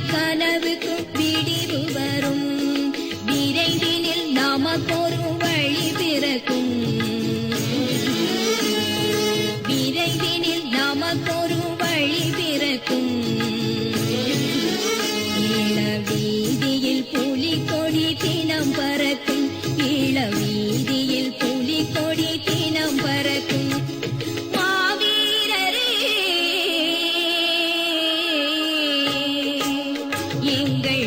கனவுக்கும் விடிவு வரும். விரைந்தினில் நமக்கொரு வழி பிறக்கும் விரைந்தினில் நமக்கொரு வழி பிறக்கும் இள வீதியில் புலிகொடி தினம் பறக்கும். எங்கள்